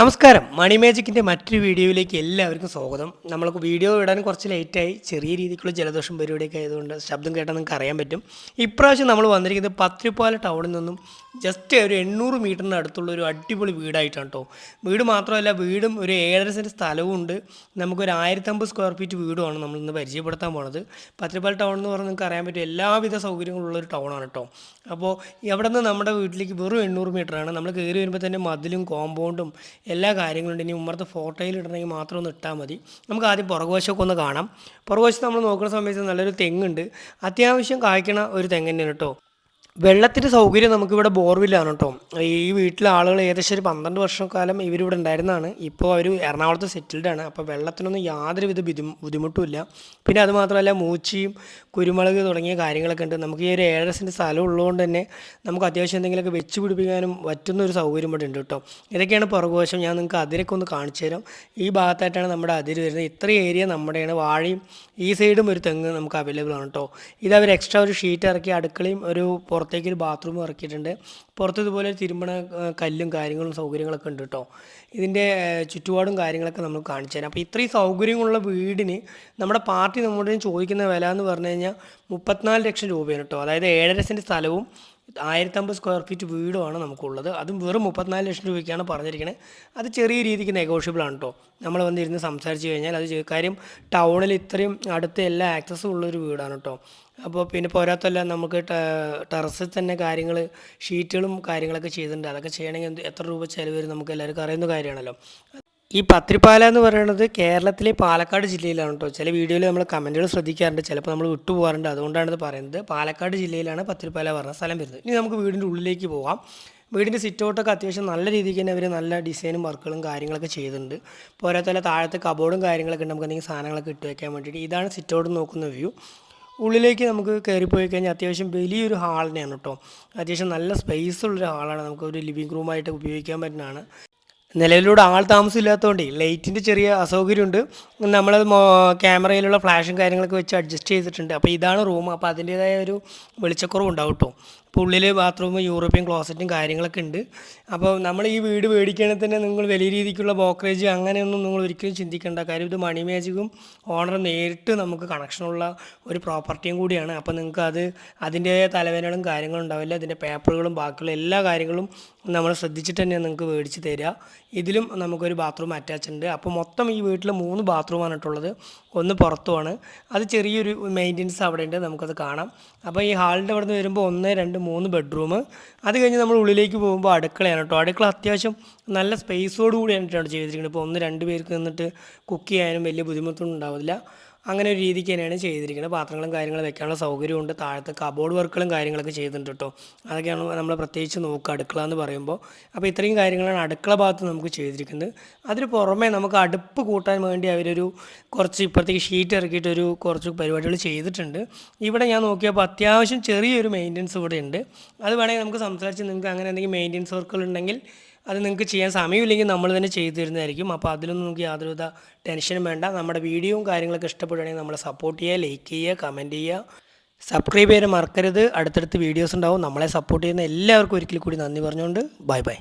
നമസ്കാരം. മണി മാജിക്കിന്റെ മറ്റൊരു വീഡിയോയിലേക്ക് എല്ലാവർക്കും സ്വാഗതം. നമ്മൾക്ക് വീഡിയോ ഇടാൻ കുറച്ച് ലേറ്റായി. ചെറിയ രീതിക്കുള്ള ജലദോഷം പരിപാടിയൊക്കെ ആയതുകൊണ്ട് ശബ്ദം കേട്ടാൽ നിങ്ങൾക്ക് അറിയാൻ പറ്റും. ഇപ്രാവശ്യം നമ്മൾ വന്നിരിക്കുന്നത് പത്രിപ്പാല ടൗണിൽ നിന്നും ജസ്റ്റ് ഒരു എണ്ണൂറ് മീറ്ററിന് അടുത്തുള്ള ഒരു അടിപൊളി വീടായിട്ടാണ് കേട്ടോ വീട് മാത്രമല്ല വീടും ഒരു ഏഴര സെന്റ് സ്ഥലവും ഉണ്ട്. നമുക്കൊരു ആയിരത്തമ്പത് സ്ക്വയർ ഫീറ്റ് വീടുമാണ് നമ്മൾ ഇന്ന് പരിചയപ്പെടുത്താൻ പോണത്. പത്രിപ്പാല ടൗൺ എന്ന് പറഞ്ഞാൽ നിങ്ങൾക്ക് അറിയാൻ പറ്റും എല്ലാവിധ സൗകര്യങ്ങളുള്ള ഒരു ടൗണാണ് കേട്ടോ അപ്പോൾ അവിടെ നിന്ന് നമ്മുടെ വീട്ടിലേക്ക് വെറും എണ്ണൂറ് മീറ്ററാണ് നമ്മൾ കയറി വരുമ്പോൾ തന്നെ മതിലും കോമ്പൗണ്ടും എല്ലാ കാര്യങ്ങളും ഉണ്ട് ഇനി ഉമ്മറത്ത് ഫോട്ടോയിൽ ഇടണമെങ്കിൽ മാത്രം ഒന്ന് ഇട്ടാൽ മതി. നമുക്ക് ആദ്യം പുറകുവശമൊക്കെ ഒന്ന് കാണാം. പുറകുവശത്ത് നമ്മൾ നോക്കുന്ന സമയത്ത് നല്ലൊരു തെങ്ങുണ്ട്. അത്യാവശ്യം കായ്ക്കണ ഒരു തെങ്ങ് തന്നെയാണ് കേട്ടോ. വെള്ളത്തിന്റെ സൗകര്യം നമുക്കിവിടെ ബോർവില്ലാണ് കേട്ടോ. ഈ വീട്ടിലെ ആളുകൾ ഏകദേശം ഒരു പന്ത്രണ്ട് വർഷക്കാലം ഇവരിവിടെ ഉണ്ടായിരുന്നതാണ്. ഇപ്പോൾ അവർ എറണാകുളത്ത് സെറ്റിൽഡ് ആണ്. അപ്പോൾ വെള്ളത്തിനൊന്നും യാതൊരുവിധ ബുദ്ധി ബുദ്ധിമുട്ടുമില്ല പിന്നെ അതുമാത്രമല്ല മൂച്ചിയും കുരുമുളക് തുടങ്ങിയ കാര്യങ്ങളൊക്കെ ഉണ്ട്. നമുക്ക് ഈ ഒരു ഏഴര സെന്റ് സ്ഥലം ഉള്ളതുകൊണ്ട് തന്നെ നമുക്ക് അത്യാവശ്യം എന്തെങ്കിലുമൊക്കെ വെച്ച് പിടിപ്പിക്കാനും പറ്റുന്ന ഒരു സൗകര്യം ഇവിടെ ഉണ്ട് കേട്ടോ. ഇതൊക്കെയാണ് പുറകുവശം. ഞാൻ നിങ്ങൾക്ക് അതിരൊക്കെ ഒന്ന് കാണിച്ചു തരാം. ഈ ഭാഗത്തായിട്ടാണ് നമ്മുടെ അതിര് വരുന്നത്. ഇത്രയും ഏരിയ നമ്മുടെയാണ്. വാഴയും ഈ സൈഡും ഒരു തെങ്ങ് നമുക്ക് അവൈലബിൾ ആണ് കേട്ടോ. ഇത് അവർ എക്സ്ട്രാ ഒരു ഷീറ്റ് ഇറക്കി അടുക്കളയും ഒരു പുറത്തേക്ക് ഒരു ബാത്റൂം ഇറക്കിയിട്ടുണ്ട്. പുറത്ത് ഇതുപോലെ തിരുമ്പണ കല്ലും കാര്യങ്ങളും സൗകര്യങ്ങളൊക്കെ ഉണ്ട് കേട്ടോ ഇതിന്റെ ചുറ്റുപാടും കാര്യങ്ങളൊക്കെ നമ്മൾ കാണിച്ചു തരാം. അപ്പോൾ ഇത്രയും സൗകര്യങ്ങളുള്ള വീടിന് നമ്മുടെ പാർട്ടി നമ്മുടെ ചോദിക്കുന്ന വില എന്ന് പറഞ്ഞു കഴിഞ്ഞാൽ മുപ്പത്തിനാല് ലക്ഷം രൂപയാണ് കേട്ടോ അതായത് ഏഴര സെന്റ് സ്ഥലവും ആയിരത്തമ്പത് സ്ക്വയർ ഫീറ്റ് വീടുമാണ് നമുക്കുള്ളത്. അതും വെറും മുപ്പത്തിനാല് ലക്ഷം രൂപയ്ക്കാണ് പറഞ്ഞിരിക്കുന്നത് അത് ചെറിയ രീതിക്ക് നെഗോഷ്യബിൾ ആണ് കേട്ടോ നമ്മൾ വന്നിരുന്ന് സംസാരിച്ച് കഴിഞ്ഞാൽ അത് കാര്യം ടൗണിൽ ഇത്രയും അടുത്ത എല്ലാ ആക്സസും ഉള്ളൊരു വീടാണ് കേട്ടോ അപ്പോൾ പിന്നെ പോരാത്തല്ല നമുക്ക് ടെറസിൽ തന്നെ കാര്യങ്ങൾ ഷീറ്റുകളും കാര്യങ്ങളൊക്കെ ചെയ്തിട്ടുണ്ട്. അതൊക്കെ ചെയ്യണമെങ്കിൽ എത്ര രൂപ ചിലവ് വരും നമുക്ക് എല്ലാവർക്കും അറിയുന്ന കാര്യമാണല്ലോ. ഈ പത്രിപ്പാല എന്ന് പറയുന്നത് കേരളത്തിലെ പാലക്കാട് ജില്ലയിലാണ് കേട്ടോ ചില വീഡിയോയിൽ നമ്മൾ കമന്റുകൾ ശ്രദ്ധിക്കാറുണ്ട് ചിലപ്പോൾ നമ്മൾ വിട്ടുപോകാറുണ്ട് അതുകൊണ്ടാണ് ഇത് പറയുന്നത്. പാലക്കാട് ജില്ലയിലാണ് പത്രിപ്പാല പറഞ്ഞ സ്ഥലം വരുന്നത്. ഇനി നമുക്ക് വീടിന്റെ ഉള്ളിലേക്ക് പോവാം. വീടിന്റെ സിറ്റൗട്ടൊക്കെ അത്യാവശ്യം നല്ല രീതിക്ക് തന്നെ അവർ നല്ല ഡിസൈനും വർക്കുകളും കാര്യങ്ങളൊക്കെ ചെയ്തിട്ടുണ്ട്. പോരാത്തല്ല താഴത്തെ കബോർഡും കാര്യങ്ങളൊക്കെ ഉണ്ട്. നമുക്ക് എന്തെങ്കിലും സാധനങ്ങളൊക്കെ ഇട്ട് വെക്കാൻ വേണ്ടിയിട്ട്. ഇതാണ് സിറ്റൗട്ട് നോക്കുന്ന വ്യൂ. ഉള്ളിലേക്ക് നമുക്ക് കയറിപ്പോയി കഴിഞ്ഞാൽ അത്യാവശ്യം വലിയൊരു ഹാളിനെയാണ് കേട്ടോ. അത്യാവശ്യം നല്ല സ്പേസ് ഉള്ളൊരു ഹാളാണ്. നമുക്ക് ഒരു ലിവിങ് റൂമായിട്ട് ഉപയോഗിക്കാൻ പറ്റുന്നതാണ്. നിലവിലൂടെ ആൾ താമസമില്ലാത്തതുകൊണ്ട് ലൈറ്റിന്റെ ചെറിയ അസൗകര്യമുണ്ട്. നമ്മളത് ക്യാമറയിലുള്ള ഫ്ലാഷും കാര്യങ്ങളൊക്കെ വെച്ച് അഡ്ജസ്റ്റ് ചെയ്തിട്ടുണ്ട്. അപ്പോൾ ഇതാണ് റൂം അപ്പോൾ അതിന്റേതായ ഒരു വെളിച്ചക്കുറവ് ഉണ്ടാവും കേട്ടോ. ഉള്ളിൽ ബാത്റൂം യൂറോപ്യൻ ക്ലോസറ്റും കാര്യങ്ങളൊക്കെ ഉണ്ട്. അപ്പോൾ നമ്മൾ ഈ വീട് മേടിക്കുകയാണെങ്കിൽ തന്നെ നിങ്ങൾ വലിയ രീതിക്കുള്ള ബ്രോക്കറേജ് അങ്ങനെയൊന്നും നിങ്ങൾ ഒരിക്കലും ചിന്തിക്കേണ്ട കാര്യം. ഇത് മണി മാജിക്കും ഓണർ നേരിട്ട് നമുക്ക് കണക്ഷനുള്ള ഒരു പ്രോപ്പർട്ടിയും കൂടിയാണ്. അപ്പോൾ നിങ്ങൾക്ക് അത് അതിന്റെതായ തലവേദനകളും കാര്യങ്ങളും ഉണ്ടാവില്ല. അതിന്റെ പേപ്പറുകളും ബാക്കിയുള്ള എല്ലാ കാര്യങ്ങളും നമ്മൾ ശ്രദ്ധിച്ചിട്ട് തന്നെ നിങ്ങൾക്ക് മേടിച്ച് തരിക. ഇതിലും നമുക്കൊരു ബാത്റൂം അറ്റാച്ച് ഉണ്ട്. അപ്പോൾ മൊത്തം ഈ വീട്ടിൽ മൂന്ന് ബാത്റൂമാണ് ഇട്ടുള്ളത്. ഒന്ന് പുറത്തുമാണ്. അത് ചെറിയൊരു മെയിന്റെനൻസ് അവിടെ ഉണ്ട്. നമുക്കത് കാണാം. അപ്പോൾ ഈ ഹാളിന്റെ അവിടെ നിന്ന് വരുമ്പോൾ ഒന്ന് രണ്ട് മൂന്ന് ബെഡ്റൂം അത് കഴിഞ്ഞ് നമ്മൾ ഉള്ളിലേക്ക് പോകുമ്പോൾ അടുക്കളയാണ് കേട്ടോ. അടുക്കള അത്യാവശ്യം നല്ല സ്പേസോട് കൂടിയാണ് ചെയ്തിരിക്കുന്നത്. ഇപ്പോൾ ഒന്ന് രണ്ട് പേർക്ക് നിന്നിട്ട് കുക്ക് ചെയ്യാനും വലിയ ബുദ്ധിമുട്ടൊന്നും ഉണ്ടാവില്ല അങ്ങനെ ഒരു രീതിക്ക് തന്നെയാണ് ചെയ്തിരിക്കുന്നത്. പാത്രങ്ങളും കാര്യങ്ങളും വെക്കാനുള്ള സൗകര്യമുണ്ട്. താഴത്തെ കബോർഡ് വർക്കുകളും കാര്യങ്ങളൊക്കെ ചെയ്തിട്ടുണ്ട് കേട്ടോ അതൊക്കെയാണ് നമ്മൾ പ്രത്യേകിച്ച് നോക്കുക. അടുക്കള എന്ന് പറയുമ്പോൾ. അപ്പോൾ ഇത്രയും കാര്യങ്ങളാണ് അടുക്കള ഭാഗത്ത് നമുക്ക് ചെയ്തിരിക്കുന്നത്. അതിന് പുറമെ നമുക്ക് അടുപ്പ് കൂട്ടാൻ വേണ്ടി അവരൊരു കുറച്ച് ഇപ്പുറത്തേക്ക് ഷീറ്റ് ഇറക്കിയിട്ടൊരു കുറച്ച് പരിപാടികൾ ചെയ്തിട്ടുണ്ട്. ഇവിടെ ഞാൻ നോക്കിയപ്പോൾ അത്യാവശ്യം ചെറിയൊരു മെയിന്റനൻസ് ഇവിടെ ഉണ്ട്. അത് വേണമെങ്കിൽ നമുക്ക് സംസാരിച്ച് നിങ്ങൾക്ക് അങ്ങനെ എന്തെങ്കിലും മെയിന്റനൻസ് വർക്കുകൾ ഉണ്ടെങ്കിൽ അത് നിങ്ങൾക്ക് ചെയ്യാൻ സമയമില്ലെങ്കിൽ നമ്മൾ തന്നെ ചെയ്തു തരുന്നതായിരിക്കും. അപ്പോൾ അതിലൊന്നും നിങ്ങൾക്ക് യാതൊരുവിധ ടെൻഷനും വേണ്ട. നമ്മുടെ വീഡിയോയും കാര്യങ്ങളൊക്കെ ഇഷ്ടപ്പെടുകയാണെങ്കിൽ നമ്മളെ സപ്പോർട്ട് ചെയ്യുക ലൈക്ക് ചെയ്യുക കമന്റ് ചെയ്യുക. സബ്സ്ക്രൈബ് ചെയ്യാൻ മറക്കരുത്. അടുത്തടുത്ത് വീഡിയോസ് ഉണ്ടാവും. നമ്മളെ സപ്പോർട്ട് ചെയ്യുന്ന എല്ലാവർക്കും ഒരിക്കൽ കൂടി നന്ദി പറഞ്ഞുകൊണ്ട് ബൈ ബൈ